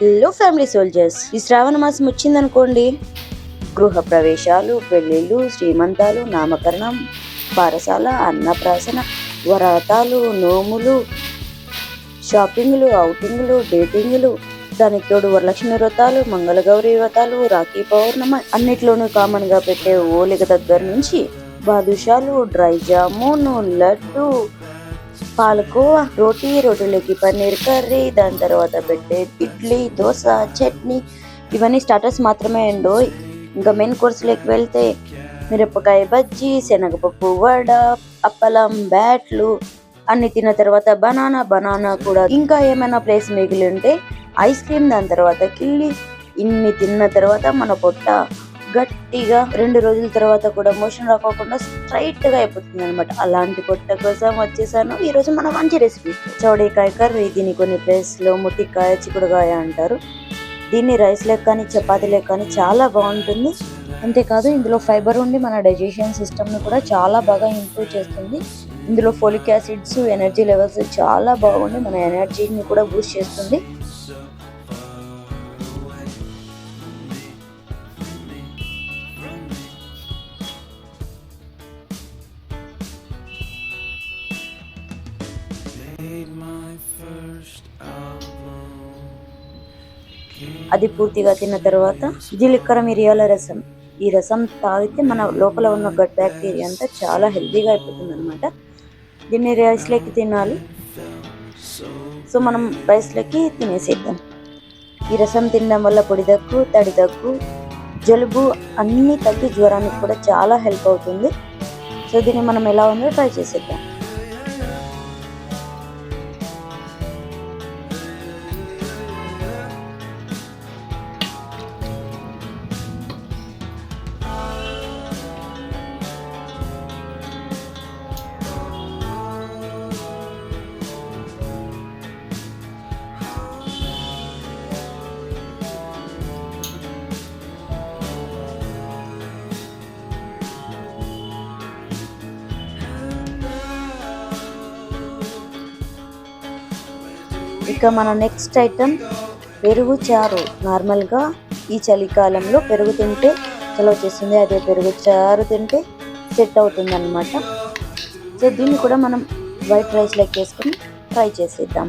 Hello family soldiers ఈ శ్రావణ మాసం వచ్చిందనుకోండి. గృహ ప్రవేశాలు పెళ్ళిళ్ళు శ్రీమంతాలు నామకరణం పారసాల అన్నప్రాసన వరాతాలు నోములు షాపింగ్లు అవుటింగ్లు డేటింగ్లు దానికి తోడు వరలక్ష్మి వ్రతాలు మంగళగౌరి వ్రతాలు రాఖీ పౌర్ణమి అన్నిట్లోనూ కామన్గా పెట్టే ఓలిక దగ్గర నుంచి బాదుషాలు డ్రై జామును లడ్డు పాలకోవా రోటీ రోటీలోకి పన్నీర్ కర్రీ దాని తర్వాత పెట్టే ఇడ్లీ దోశ చట్నీ ఇవన్నీ స్టార్టర్స్ మాత్రమే అండు. ఇంకా మెయిన్ కోర్సులోకి వెళ్తే మిరపకాయ బజ్జీ శనగపప్పు వడ అప్పలం బ్యాట్లు అన్ని తిన్న తర్వాత బనానా బనానా కూడా. ఇంకా ఏమైనా ప్లేస్ మిగిలి ఉంటే ఐస్ క్రీమ్ దాని తర్వాత కిల్లి ఇన్ని తిన్న తర్వాత మన పొట్ట గట్టిగా రెండు రోజుల తర్వాత కూడా మోషన్ రాకోకుండా స్ట్రైట్గా అయిపోతుంది అనమాట అలాంటి పొట్ట కోసం వచ్చేసాను. ఈ రోజు మన మంచి రెసిపీ. చౌడీకాయ కర్రీ దీని కొన్ని ప్లేస్లో ముట్టికాయ చిక్కుడుకాయ అంటారు. దీన్ని రైస్ లెక్క కానీ చపాతి లెక్క కానీ చాలా బాగుంటుంది. అంతేకాదు ఇందులో ఫైబర్ ఉండి మన డైజెషన్ సిస్టమ్ని కూడా చాలా బాగా ఇంప్రూవ్ చేస్తుంది. ఇందులో ఫోలిక్ యాసిడ్స్ ఎనర్జీ లెవెల్స్ చాలా బాగుండి మన ఎనర్జీని కూడా బూస్ట్ చేస్తుంది. అది పూర్తిగా తిన్న తర్వాత జీలకర్ర మిరియాల రసం. ఈ రసం తాగితే మన లోపల ఉన్న గట్ బ్యాక్టీరియా అంతా చాలా హెల్తీగా అయిపోతుంది అనమాట దీన్ని రైస్లోకి తినాలి. సో మనం రైస్లోకి తినేసేద్దాం. ఈ రసం తినడం వల్ల పొడి దగ్గు తడి దగ్గు జలుబు అన్నీ తగ్గి జ్వరానికి కూడా చాలా హెల్ప్ అవుతుంది. సో దీన్ని మనం ఎలా ఉందో ట్రై చేసేద్దాం. ఇక మన నెక్స్ట్ ఐటమ్ పెరుగు చారు. నార్మల్గా ఈ చలికాలంలో పెరుగు తింటే చలవ చేస్తుంది. అదే పెరుగు చారు తింటే సెట్ అవుతుంది అనమాట సో దీన్ని కూడా మనం వైట్ రైస్ లెక్క వేసుకొని ఫ్రై చేసేద్దాం.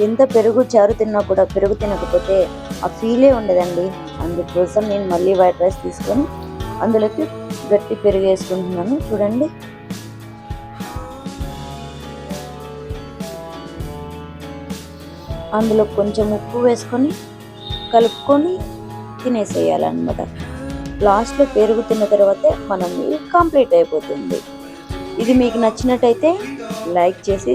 ఎంత పెరుగు చారు తిన్నా కూడా పెరుగు తినకపోతే ఆ ఫీలే ఉండదండి. అందుకోసం నేను మళ్ళీ వైట్ రైస్ తీసుకొని అందులోకి గట్టి పెరుగు వేసుకుంటున్నాను. చూడండి. అందులో కొంచెం ఉప్పు వేసుకొని కలుపుకొని తినేసేయాలన్నమాట. లాస్ట్లో పెరుగు తిన్న తర్వాతే మన మీల్ కంప్లీట్ అయిపోతుంది. ఇది మీకు నచ్చినట్టయితే లైక్ చేసి